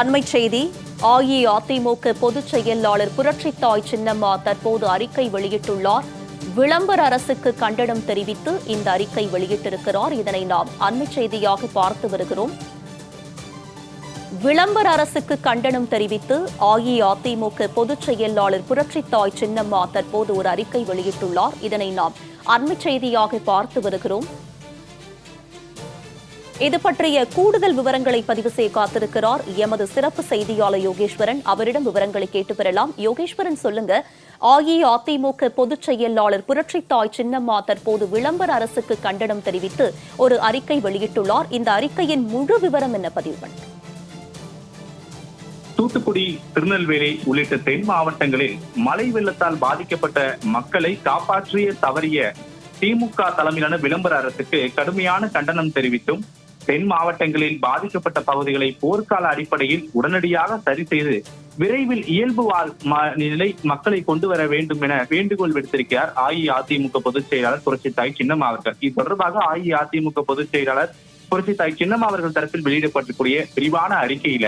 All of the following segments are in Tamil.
அண்மை செய்தி அஇஅதிமுக பொதுச் செயலாளர் புரட்சித்தாய் சின்னம்மா தற்போது அறிக்கை வெளியிட்டுள்ளார். விளம்பர அரசுக்கு கண்டனம் தெரிவித்து இந்த அறிக்கை வெளியிட்டிருக்கிறார். இதனை நாம் அண்மை செய்தியாக பார்த்து வருகிறோம். விளம்பர அரசுக்கு கண்டனம் தெரிவித்து அஇஅதிமுக பொதுச் செயலாளர் புரட்சித்தாய் சின்னம்மா தற்போது ஒரு அறிக்கை வெளியிட்டுள்ளார். இதனை நாம் அண்மை செய்தியாக பார்த்து வருகிறோம். இது பற்றிய கூடுதல் விவரங்களை பதிவு செய்ய காத்திருக்கிறார் எமது சிறப்பு செய்தியாளர் யோகேஸ்வரன். அவரிடம் விவரங்களை கேட்டு பெறலாம். யோகேஸ்வரன் சொல்லுங்க. அஇஅதிமுக பொதுச் செயலாளர் புரட்சித்தாய் சின்னம்மா தற்போது விளம்பர அரசுக்கு கண்டனம் தெரிவித்து ஒரு அறிக்கை வெளியிட்டுள்ளார். இந்த அறிக்கையின் முழு விவரம் என்ன பதிவு பண்ணுங்க தூத்துக்குடி திருநெல்வேலி உள்ளிட்ட தென் மாவட்டங்களில் மழை வெள்ளத்தால் பாதிக்கப்பட்ட மக்களை காப்பாற்றிய தவறிய திமுக தலைமையிலான விளம்பர அரசுக்கு கடுமையான கண்டனம் தெரிவித்தும் தென் மாவட்டங்களில் பாதிக்கப்பட்ட பகுதிகளை போர்க்கால அடிப்படையில் உடனடியாக சரி செய்து விரைவில் இயல்பு நிலை மக்களை கொண்டு வர வேண்டும் என வேண்டுகோள் விடுத்திருக்கிறார் அஇஅதிமுக பொதுச் செயலாளர் புரட்சித்தாய் சின்னம் அவர்கள். இது தொடர்பாக அஇஅதிமுக பொதுச் செயலாளர் புரட்சித்தாய் சின்னம் அவர்கள் தரப்பில் வெளியிடப்பட்டிருக்கூடிய விரிவான அறிக்கையில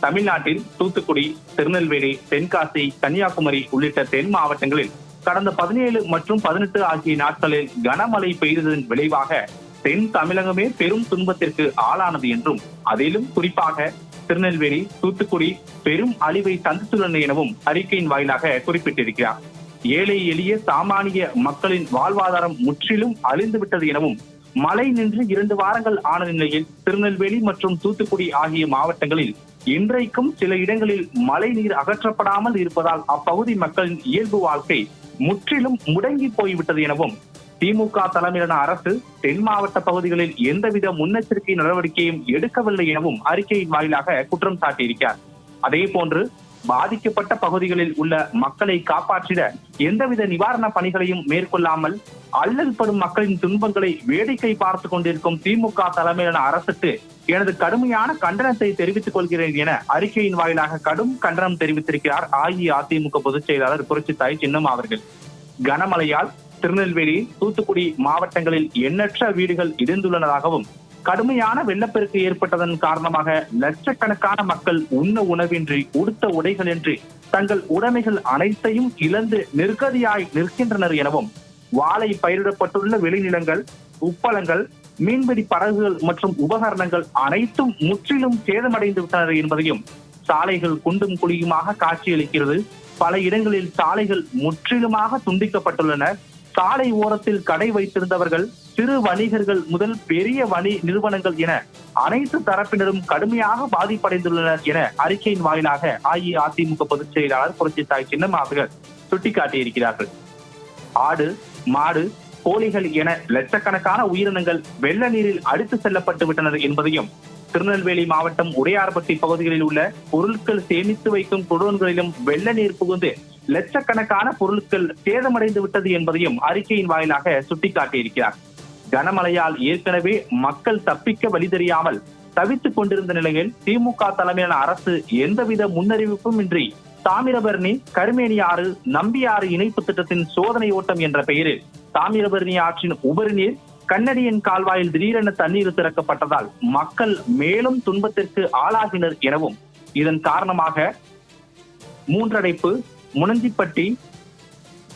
தமிழ்நாட்டில் தூத்துக்குடி திருநெல்வேலி தென்காசி கன்னியாகுமரி உள்ளிட்ட தென் மாவட்டங்களில் கடந்த பதினேழு மற்றும் பதினெட்டு ஆகிய நாட்களில் கனமழை பெய்ததன் விளைவாக தென் தமிழகமே பெரும் துன்பத்திற்கு ஆளானது என்றும் அதிலும் குறிப்பாக திருநெல்வேலி தூத்துக்குடி பெரும் அழிவை சந்தித்துள்ளன எனவும் அறிக்கையின் வாயிலாக குறிப்பிட்டிருக்கிறார். ஏழை எளிய சாமானிய மக்களின் வாழ்வாதாரம் முற்றிலும் அழிந்துவிட்டது எனவும் மழை நின்று இரண்டு வாரங்கள் ஆன நிலையில் திருநெல்வேலி மற்றும் தூத்துக்குடி ஆகிய மாவட்டங்களில் இன்றைக்கும் சில இடங்களில் மழை நீர் அகற்றப்படாமல் இருப்பதால் அப்பகுதி மக்களின் இயல்பு வாழ்க்கை முற்றிலும் முடங்கி போய்விட்டது எனவும் திமுக தலைமையிலான அரசு தென் மாவட்ட பகுதிகளில் எந்தவித முன்னெச்சரிக்கை நடவடிக்கையும் எடுக்கவில்லை எனவும் அறிக்கையின் வாயிலாக குற்றம் சாட்டியிருக்கிறார். அதே போன்று பாதிக்கப்பட்ட பகுதிகளில் உள்ள மக்களை காப்பாற்றிட எந்தவித நிவாரண பணிகளையும் மேற்கொள்ளாமல் அல்லல்படும் மக்களின் துன்பங்களை வேடிக்கை பார்த்து கொண்டிருக்கும் திமுக தலைமையிலான அரசுக்கு எனது கடுமையான கண்டனத்தை தெரிவித்துக் கொள்கிறேன் என அறிக்கையின் வாயிலாக கடும் கண்டனம் தெரிவித்திருக்கிறார் அஇஅதிமுக பொதுச் செயலாளர் புரட்சித்தாய் சின்னம் அவர்கள். கனமழையால் திருநெல்வேலி தூத்துக்குடி மாவட்டங்களில் எண்ணற்ற வீடுகள் இடிந்துள்ளதாகவும் கடுமையான வெள்ளப்பெருக்கு ஏற்பட்டதன் காரணமாக லட்சக்கணக்கான மக்கள் உண்ண உணவின்றி உடுத்த உடைகளின்றி தங்கள் உடைமைகள் அனைத்தையும் இழந்து நிர்கதியாய் நிற்கின்றனர் எனவும் வாழை பயிரிடப்பட்டுள்ள வெளிநிலங்கள் உப்பளங்கள் மீன்பிடி படகுகள் மற்றும் உபகரணங்கள் அனைத்தும் முற்றிலும் சேதமடைந்து விட்டனர் என்பதையும் சாலைகள் குண்டும் குழியுமாக காட்சியளிக்கிறது. பல இடங்களில் சாலைகள் முற்றிலுமாக துண்டிக்கப்பட்டுள்ளன. சாலை ஓரத்தில் கடை வைத்திருந்தவர்கள் சிறு வணிகர்கள் முதல் பெரிய வணி நிறுவனங்கள் என அனைத்து தரப்பினரும் கடுமையாக பாதிப்படைந்துள்ளனர் என அறிக்கையின் வாயிலாக அஇஅதிமுக பொதுச் செயலாளர் புரட்சித்தாய் சின்னம் அவர்கள் சுட்டிக்காட்டியிருக்கிறார்கள். ஆடு மாடு கோழிகள் என லட்சக்கணக்கான உயிரினங்கள் வெள்ள நீரில் அடித்து செல்லப்பட்டு விட்டனர் என்பதையும் திருநெல்வேலி மாவட்டம் உடையார்பட்டி பகுதிகளில் உள்ள பொருட்கள் சேமித்து வைக்கும் குடோன்களிலும் வெள்ள நீர் புகுந்து லட்சக்கணக்கான பொருட்கள் சேதமடைந்து விட்டது என்பதையும் அறிக்கையின் வாயிலாக சுட்டிக்காட்டியிருக்கிறார். கனமழையால் ஏற்கனவே மக்கள் தப்பிக்க வழி தெரியாமல் தவித்துக் கொண்டிருந்த நிலையில் திமுக தலைமையிலான அரசு எந்தவித முன்னறிவிப்பும் இன்றி தாமிரபரணி கருமேனி ஆறு நம்பியாறு இணைப்பு திட்டத்தின் சோதனை ஓட்டம் என்ற பெயரில் தாமிரபரணி ஆற்றின் உபரி நீர் கால்வாயில் திடீரென தண்ணீர் திறக்கப்பட்டதால் மக்கள் மேலும் துன்பத்திற்கு ஆளாகினர் எனவும் இதன் காரணமாக மூன்றடைப்பு முனஞ்சிப்பட்டி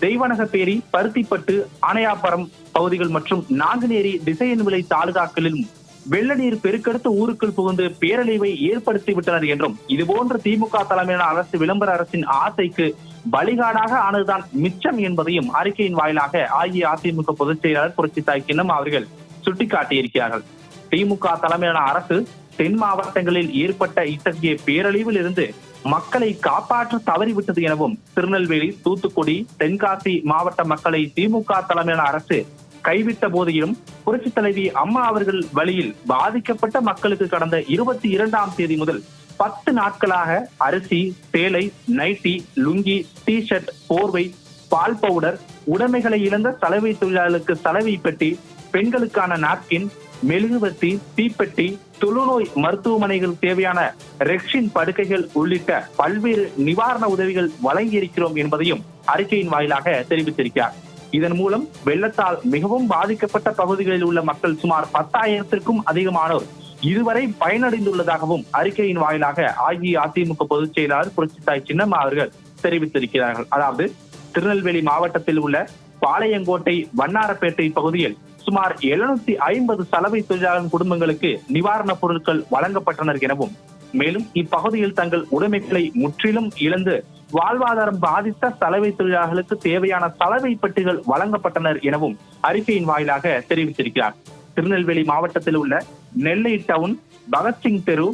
தெய்வனகப்பேரி பருத்திப்பட்டு ஆனையாபுரம் பகுதிகள் மற்றும் நாங்குநேரி திசையன் விலை தாலுகாக்களிலும் வெள்ள நீர் பெருக்கெடுத்து ஊருக்குள் புகுந்து பேரழிவை ஏற்படுத்தி விட்டனர் என்றும் இதுபோன்ற திமுக தலைமையிலான அரசு விளம்பர அரசின் ஆசைக்கு பலிகாடாக ஆனதுதான் மிச்சம் என்பதையும் அறிக்கையின் வாயிலாக அஇஅதிமுக பொதுச் செயலாளர் புரட்சி தாய் கிண்ணம் அவர்கள் சுட்டிக்காட்டியிருக்கிறார்கள். திமுக தலைமையிலான அரசு தென் மாவட்டங்களில் ஏற்பட்ட இத்தகைய பேரழிவில் இருந்து மக்களை காப்பாற்ற தவறிவிட்டது எனவும் திருநெல்வேலி தூத்துக்குடி தென்காசி மாவட்ட மக்களை திமுக தலைமையிலான அரசு கைவிட்ட போதிலும் புரட்சி தலைவி அம்மா அவர்கள் வழியில் பாதிக்கப்பட்ட மக்களுக்கு கடந்த இருபத்தி இரண்டாம் தேதி முதல் பத்து நாட்களாக அரிசி சேலை நைட்டி லுங்கி டி ஷர்ட் போர்வை பால் பவுடர் உடைமைகளை இழந்த சலவை தொழிலாளர்களுக்கு சலவை பெட்டி பெண்களுக்கான நாப்கின் மெழுகுவர்த்தி தீப்பெட்டி தொழுநோய் மருத்துவமனைகள் தேவையான ரெக்ஷின் படுக்கைகள் உள்ளிட்ட பல்வேறு நிவாரண உதவிகள் வழங்கியிருக்கிறோம் என்பதையும் அறிக்கையின் வாயிலாக தெரிவித்திருக்கிறார். இதன் மூலம் வெள்ளத்தால் மிகவும் பாதிக்கப்பட்ட பகுதிகளில் உள்ள மக்கள் சுமார் பத்தாயிரத்திற்கும் அதிகமானோர் இதுவரை பயனடைந்துள்ளதாகவும் அறிக்கையின் வாயிலாக அஇஅதிமுக பொதுச் செயலாளர் புரட்சித்தாய் சின்னம்மா அவர்கள் தெரிவித்திருக்கிறார்கள். அதாவது திருநெல்வேலி மாவட்டத்தில் உள்ள பாளையங்கோட்டை வண்ணாரப்பேட்டை பகுதியில் சுமார் எழுநூத்தி ஐம்பது சலவை தொழிலாளர் குடும்பங்களுக்கு நிவாரணப் பொருட்கள் வழங்கப்பட்டனர் எனவும் மேலும் இப்பகுதியில் தங்கள் உடைமைகளை முற்றிலும் இழந்து வாழ்வாதாரம் பாதித்த சலவை தொழிலாளர்களுக்கு தேவையான சலவை பெட்டிகள் வழங்கப்பட்டனர் எனவும் அறிக்கையின் வாயிலாக தெரிவித்திருக்கிறார். திருநெல்வேலி மாவட்டத்தில் உள்ள நெல்லை டவுன் பகத்சிங் தெரு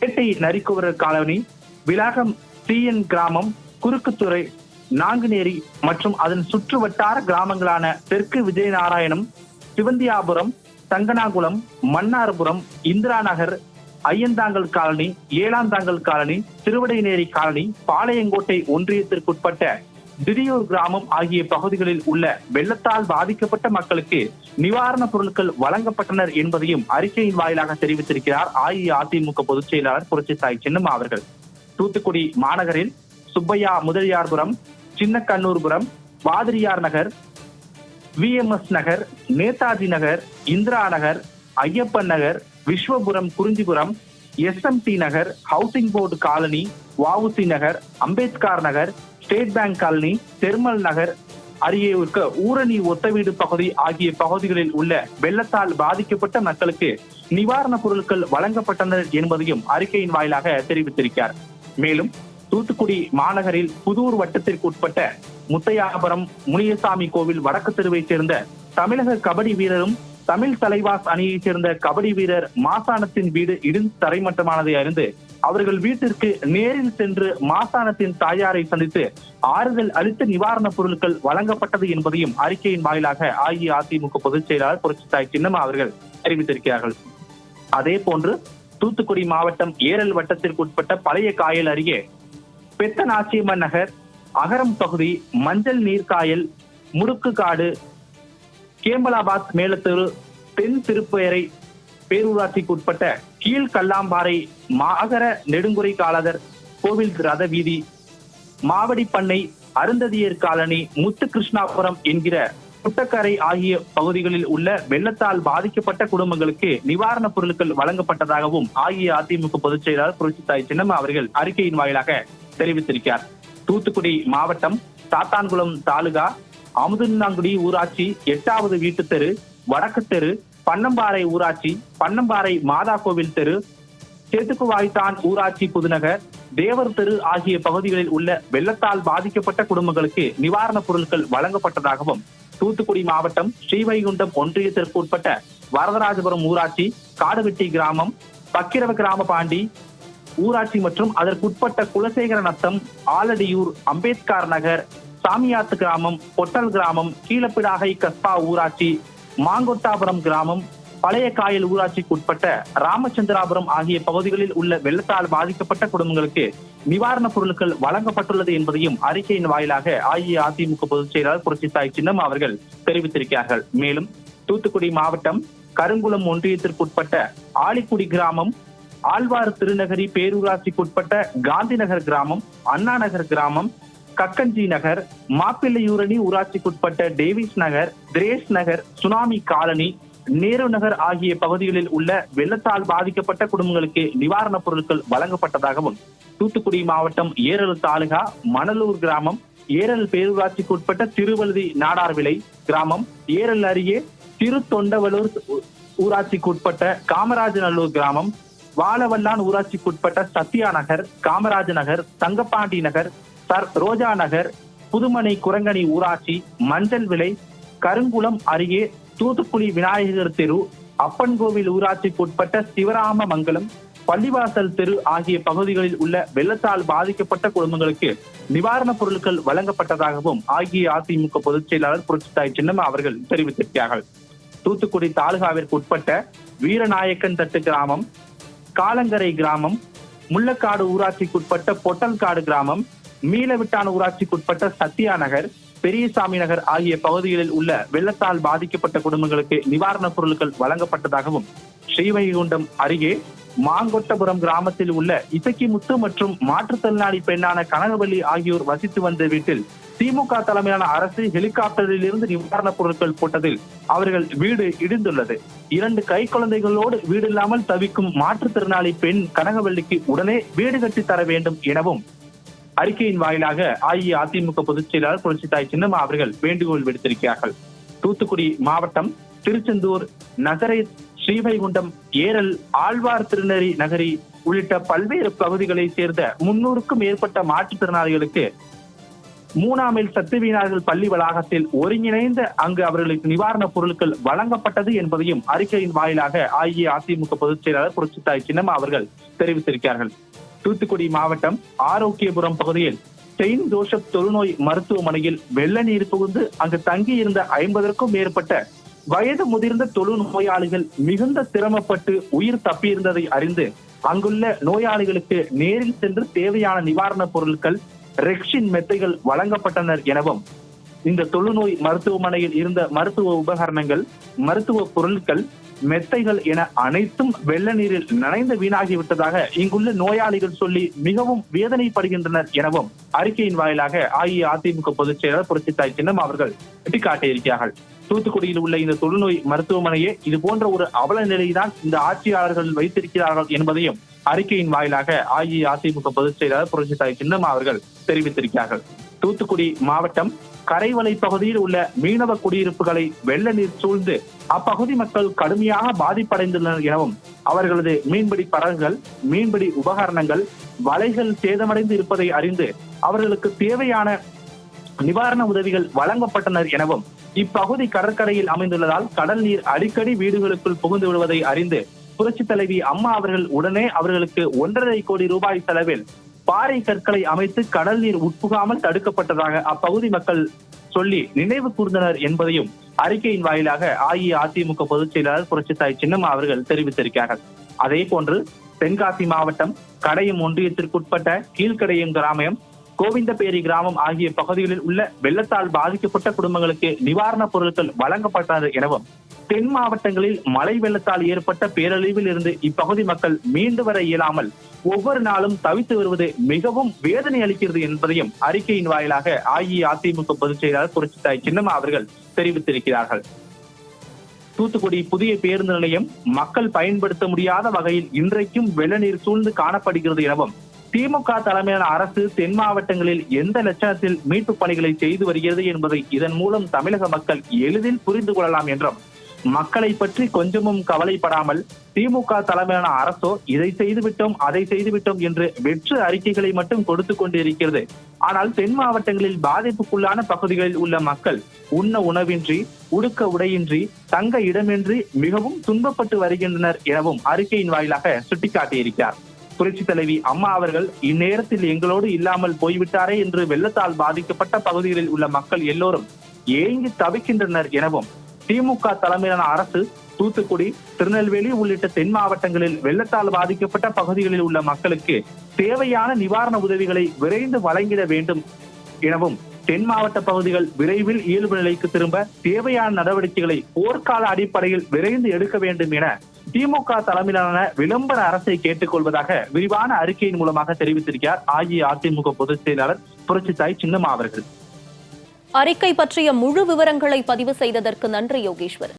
பேட்டை நரிக்குவரர் காலனி விலாகம் சிஎன் கிராமம் குறுக்குத்துறை நாங்குநேரி மற்றும் அதன் சுற்று வட்டார கிராமங்களான தெற்கு Vijayanarayanam Sivanthiyapuram Sanganakulam Mannarpuram Indira Nagar Ayyanthangal colony Ezhanthangal colony Thiruvadaneri colony Palayamkottai ஒன்றியத்திற்குட்பட்ட திடியூர் கிராமம் ஆகிய பகுதிகளில் உள்ள வெள்ளத்தால் பாதிக்கப்பட்ட மக்களுக்கு நிவாரணப் பொருட்கள் வழங்கப்பட்டனர் என்பதையும் அறிக்கையின் வாயிலாக தெரிவித்திருக்கிறார் அஇஅதிமுக பொதுச் செயலாளர் புரட்சித்தாய் சின்னம்மா அவர்கள். தூத்துக்குடி மாநகரில் Subbaiya Mudaliyarpuram Chinnakannurpuram Pathiriyar Nagar VMS Nagar Netaji Nagar Indira Nagar Ayyappan Nagar Viswapuram Kurinjipuram SMT Nagar housing board colony VOC Nagar Ambedkar Nagar state bank colony thermal Nagar அருகே இருக்க ஊரணி ஒத்தவீடு பகுதி ஆகிய பகுதிகளில் உள்ள வெள்ளத்தால் பாதிக்கப்பட்ட மக்களுக்கு நிவாரணப் பொருட்கள் வழங்கப்பட்டனர் என்பதையும் அறிக்கையின் வாயிலாக தெரிவித்திருக்கிறார். மேலும் தூத்துக்குடி மாநகரில் புதூர் வட்டத்திற்கு உட்பட்ட முத்தையாபுரம் முனியசாமி கோவில் வடக்கு தெருவைச் சேர்ந்த தமிழக கபடி வீரரும் தமிழ் தலைவாஸ் அணியைச் சேர்ந்த கபடி வீரர் மாசாணத்தின் வீடு இடிந்து தரைமட்டமானதை அறிந்து அவர்கள் வீட்டிற்கு நேரில் சென்று மாசாணத்தின் தாயாரை சந்தித்து ஆறுதல் அளித்து நிவாரணப் பொருட்கள் வழங்கப்பட்டது என்பதையும் அறிக்கையின் வாயிலாக அஇஅதிமுக பொதுச் செயலாளர் புரட்சித்தாய் சின்னம்மா அவர்கள் தெரிவித்திருக்கிறார்கள் அதே போன்று தூத்துக்குடி மாவட்டம் ஏரல் வட்டத்திற்கு உட்பட்ட பழைய காயல் அருகே பெத்தநாச்சியம்மன் நகர் அகரம் பகுதி மஞ்சள் நீர்காயல் முடுக்கு காடு கேம்பலாபாத் மேலத்தெரு தென் திருப்பெயரை பேரூராட்சிக்கு உட்பட்ட கீழ் கல்லாம்பாறை மாகர நெடுங்குறை காலதர் கோவில் ரத வீதி மாவடிப்பண்ணை அருந்ததியர் காலனி முத்துகிருஷ்ணாபுரம் என்கிற புட்டக்கரை ஆகிய பகுதிகளில் உள்ள வெள்ளத்தால் பாதிக்கப்பட்ட குடும்பங்களுக்கு நிவாரணப் பொருட்கள் வழங்கப்பட்டதாகவும் அஇஅதிமுக பொதுச் செயலாளர் புரட்சித்தாய் சின்னம்மா அவர்கள் அறிக்கையின் வாயிலாக தெரிவித்திருக்கிறார். தூத்துக்குடி மாவட்டம் சாத்தான்குளம் தாலுகா அமுதன்னாங்குடி ஊராட்சி எட்டாவது வீட்டு தெரு வடக்கு தெரு பன்னம்பாறை ஊராட்சி பன்னம்பாறை மாதா கோவில் தெரு சேத்துக்குவாய்த்தான் ஊராட்சி புதுநகர் தேவர் தெரு ஆகிய பகுதிகளில் உள்ள வெள்ளத்தால் பாதிக்கப்பட்ட குடும்பங்களுக்கு நிவாரணப் பொருட்கள் வழங்கப்பட்டதாகவும் தூத்துக்குடி மாவட்டம் ஸ்ரீவைகுண்டம் ஒன்றியத்திற்கு உட்பட்ட வரதராஜபுரம் ஊராட்சி காடுவெட்டி கிராமம் பக்கிரவ கிராம பாண்டி ஊராட்சி மற்றும் அதற்குட்பட்ட குலசேகர நத்தம் ஆலடியூர் அம்பேத்கர் நகர் சாமியாத்து கிராமம் பொட்டல் கிராமம் கீழப்பிடாகை கஸ்பா ஊராட்சி மாங்கொட்டாபுரம் கிராமம் பழைய காயல் ஊராட்சிக்கு உட்பட்ட ராமச்சந்திராபுரம் ஆகிய பகுதிகளில் உள்ள வெள்ளத்தால் பாதிக்கப்பட்ட குடும்பங்களுக்கு நிவாரணப் பொருட்கள் வழங்கப்பட்டுள்ளது என்பதையும் அறிக்கையின் வாயிலாக அஇஅதிமுக பொதுச் செயலாளர் புரட்சித்தாய் சின்னம் அவர்கள் தெரிவித்திருக்கிறார்கள். மேலும் தூத்துக்குடி மாவட்டம் கருங்குளம் ஒன்றியத்திற்குட்பட்ட ஆலிக்குடி கிராமம் ஆழ்வார் திருநகரி பேரூராட்சிக்குட்பட்ட காந்திநகர் கிராமம் அண்ணா நகர் கிராமம் Kakkanji Nagar Mappillaiyurani ஊராட்சிக்குட்பட்ட Davis Nagar Therese Nagar tsunami colony Nehru Nagar ஆகிய பகுதிகளில் உள்ள வெள்ளத்தால் பாதிக்கப்பட்ட குடும்பங்களுக்கு நிவாரணப் பொருட்கள் வழங்கப்பட்டதாகவும் தூத்துக்குடி மாவட்டம் ஏரல் தாலுகா மணலூர் கிராமம் ஏரல் பேரூராட்சிக்கு உட்பட்ட திருவழுதி நாடார்விலை கிராமம் ஏரல் அருகே திருத்தொண்டவலூர் ஊராட்சிக்குட்பட்ட காமராஜநல்லூர் கிராமம் வாழவல்லான் ஊராட்சிக்குட்பட்ட சத்யா நகர் காமராஜ் நகர் தங்கப்பாண்டி நகர் சர் ரோஜா நகர் புதுமனை குரங்கணி ஊராட்சி மஞ்சள் விலை கருங்குளம் அருகே தூத்துக்குடி விநாயகர் தெரு அப்பன்கோவில் ஊராட்சிக்குட்பட்ட சிவராம மங்கலம் பள்ளிவாசல் தெரு ஆகிய பகுதிகளில் உள்ள வெள்ளத்தால் பாதிக்கப்பட்ட குடும்பங்களுக்கு நிவாரணப் பொருட்கள் வழங்கப்பட்டதாகவும் அஇஅதிமுக பொதுச் செயலாளர் புரட்சித்தாய் சின்னம்மா அவர்கள் தெரிவித்திருக்கிறார்கள். தூத்துக்குடி தாலுகாவிற்கு உட்பட்ட வீரநாயக்கன் தட்டு கிராமம் காலங்கரை கிராமம் முள்ளக்காடு ஊராட்சிக்குட்பட்ட பொட்டல்காடு கிராமம் மீளவிட்டான ஊராட்சிக்குட்பட்ட சத்யா நகர் பெரியசாமி நகர் ஆகிய பகுதிகளில் உள்ள வெள்ளத்தால் பாதிக்கப்பட்ட குடும்பங்களுக்கு நிவாரணப் பொருட்கள் வழங்கப்பட்டதாகவும் ஸ்ரீவைகுண்டம் அருகே மாங்கொட்டபுரம் கிராமத்தில் உள்ள இசக்கிமுத்து மற்றும் மாற்றுத்திறனாளி பெண்ணான கனகவல்லி ஆகியோர் வசித்து வந்த வீட்டில் திமுக தலைமையிலான அரசு ஹெலிகாப்டரில் இருந்து நிவாரணப் பொருட்கள் போட்டதில் அவர்கள் வீடு இடிந்துள்ளது. இரண்டு கை குழந்தைகளோடு வீடு இல்லாமல் தவிக்கும் மாற்றுத்திறனாளி பெண் கனகவள்ளிக்கு உடனே வீடு கட்டி தர வேண்டும் எனவும் அறிக்கையின் வாயிலாக அஇஅதிமுக பொதுச் செயலாளர் புரட்சித்தாய் சின்னம்மா அவர்கள் வேண்டுகோள் விடுத்திருக்கிறார்கள். தூத்துக்குடி மாவட்டம் திருச்செந்தூர் நகரை ஸ்ரீவைகுண்டம் ஏரல் ஆழ்வார் திருநெறி நகரி உள்ளிட்ட பல்வேறு பகுதிகளைச் சேர்ந்த முன்னூறுக்கும் மேற்பட்ட மாற்றுத்திறனாளிகளுக்கு மூணாமில் சத்துவீனார்கள் பள்ளி வளாகத்தில் ஒருங்கிணைந்த அங்கு அவர்களுக்கு நிவாரணப் பொருட்கள் வழங்கப்பட்டது என்பதையும் அறிக்கையின் வாயிலாக அஇஅதிமுக பொதுச் செயலாளர் புரட்சித்தாய் சின்னம்மா அவர்கள் தெரிவித்திருக்கிறார்கள். தூத்துக்குடி மாவட்டம் ஆரோக்கியபுரம் பகுதியில் செயின்ட் ஜோசப் தொழுநோய் மருத்துவமனையில் வெள்ள நீர் புகுந்து அங்கு தங்கியிருந்த ஐம்பதற்கும் மேற்பட்ட வயது முதிர்ந்த தொழு நோயாளிகள் மிகுந்த சிரமப்பட்டு உயிர் தப்பியிருந்ததை அறிந்து அங்குள்ள நோயாளிகளுக்கு நேரில் சென்று தேவையான நிவாரணப் பொருட்கள் ரெக்ஷின் மெத்தைகள் வழங்கப்பட்டனர் எனவும் இந்த தொழுநோய் மருத்துவமனையில் இருந்த மருத்துவ உபகரணங்கள் மருத்துவ பொருட்கள் மெத்தைகள் என அனைத்தும் வெள்ள நீரில் நனைந்து வீணாகிவிட்டதாக இங்குள்ள நோயாளிகள் சொல்லி மிகவும் வேதனைப்படுகின்றனர் எனவும் அறிக்கையின் வாயிலாக அஇஅதிமுக பொதுச் செயலாளர் புரட்சித்தாய் சின்னம் அவர்கள் சுட்டிக்காட்டியிருக்கிறார்கள். தூத்துக்குடியில் உள்ள இந்த தொழுநோய் மருத்துவமனையே இது போன்ற ஒரு அவல நிலைதான் இந்த ஆட்சியாளர்கள் வைத்திருக்கிறார்கள் என்பதையும் அறிக்கையின் வாயிலாக அஇஅதிமுக பொதுச் செயலாளர் புரட்சித்தாய் சின்னம்மா அவர்கள் தெரிவித்திருக்கிறார்கள். தூத்துக்குடி மாவட்டம் கரைவலை பகுதியில் உள்ள மீனவ குடியிருப்புகளை வெள்ள நீர் சூழ்ந்து அப்பகுதி மக்கள் கடுமையாக பாதிப்படைந்துள்ளனர் எனவும் அவர்களது மீன்பிடி படகுகள் மீன்பிடி உபகரணங்கள் வலைகள் சேதமடைந்து இருப்பதை அறிந்து அவர்களுக்கு தேவையான நிவாரண உதவிகள் வழங்கப்பட்டனர் எனவும் இப்பகுதி கடற்கரையில் அமைந்துள்ளதால் கடல் நீர் அடிக்கடி வீடுகளுக்குள் புகுந்து விடுவதை அறிந்து புரட்சி தலைவி அம்மா அவர்கள் உடனே அவர்களுக்கு ஒன்றரை கோடி ரூபாய் செலவில் பாறை கற்களை அமைத்து கடல் நீர் உட்புகாமல் தடுக்கப்பட்டதாக அப்பகுதி மக்கள் சொல்லி நினைவு கூர்ந்தனர் என்பதையும் அறிக்கையின் வாயிலாக அஇஅதிமுக பொதுச் செயலாளர் புரட்சித்தாய் சின்னம்மா அவர்கள் தெரிவித்திருக்கிறார்கள். அதே போன்று தென்காசி மாவட்டம் கடையம் ஒன்றியத்திற்குட்பட்ட கீழ்கடையம் கிராமம் கோவிந்தபேரி கிராமம் ஆகிய பகுதிகளில் உள்ள வெள்ளத்தால் பாதிக்கப்பட்ட குடும்பங்களுக்கு நிவாரணப் பொருட்கள் வழங்கப்பட்டது எனவும் தென் மாவட்டங்களில் மழை வெள்ளத்தால் ஏற்பட்ட பேரழிவில் இருந்து இப்பகுதி மக்கள் மீண்டு வர இயலாமல் ஒவ்வொரு நாளும் தவித்து வருவது மிகவும் வேதனை அளிக்கிறது என்பதையும் அறிக்கையின் வாயிலாக அஇஅதிமுக பொதுச் செயலாளர் புரட்சித்தாய் சின்னம்மா அவர்கள் தெரிவித்திருக்கிறார்கள். தூத்துக்குடி புதிய பேருந்து நிலையம் மக்கள் பயன்படுத்த முடியாத வகையில் இன்றைக்கும் வெள்ள நீர் சூழ்ந்து காணப்படுகிறது எனவும் திமுக தலைமையிலான அரசு தென் மாவட்டங்களில் எந்த லட்சணத்தில் மீட்பு பணிகளை செய்து வருகிறது என்பதை இதன் மூலம் தமிழக மக்கள் எளிதில் புரிந்து கொள்ளலாம் என்றும் மக்களை பற்றி கொஞ்சமும் கவலைப்படாமல் திமுக தலைமையிலான அரசோ இதை செய்துவிட்டோம் அதை செய்துவிட்டோம் என்று வெற்று அறிக்கைகளை மட்டும் கொடுத்து கொண்டிருக்கிறது. ஆனால் தென் மாவட்டங்களில் பாதிப்புக்குள்ளான பகுதிகளில் உள்ள மக்கள் உண்ண உணவின்றி உடுக்க உடையின்றி தங்க இடமின்றி மிகவும் துன்பப்பட்டு வருகின்றனர் எனவும் அறிக்கையின் வாயிலாக சுட்டிக்காட்டியிருக்கிறார். புரட்சி தலைவி அம்மா அவர்கள் இந்நேரத்தில் எங்களோடு இல்லாமல் போய்விட்டாரே என்று வெள்ளத்தால் பாதிக்கப்பட்ட பகுதிகளில் உள்ள மக்கள் எல்லோரும் ஏங்கி தவிக்கின்றனர் எனவும் திமுக தலைமையிலான அரசு தூத்துக்குடி திருநெல்வேலி உள்ளிட்ட தென் மாவட்டங்களில் வெள்ளத்தால் பாதிக்கப்பட்ட பகுதிகளில் உள்ள மக்களுக்கு தேவையான நிவாரண உதவிகளை விரைந்து வழங்கிட வேண்டும் எனவும் தென் மாவட்ட பகுதிகள் விரைவில் இயல்பு நிலைக்கு திரும்ப தேவையான நடவடிக்கைகளை போர்க்கால அடிப்படையில் விரைந்து எடுக்க வேண்டும் என திமுக தலைமையிலான விளம்பர அரசை கேட்டுக்கொள்வதாக விரிவான அறிக்கையின் மூலமாக தெரிவித்திருக்கிறார். அஇஅதிமுக பொதுச் செயலாளர் புரட்சித்தாய் சின்னம்மா அவர்கள். அறிக்கை பற்றிய முழு விவரங்களை பதிவு செய்ததற்கு நன்றி யோகேஸ்வரன்.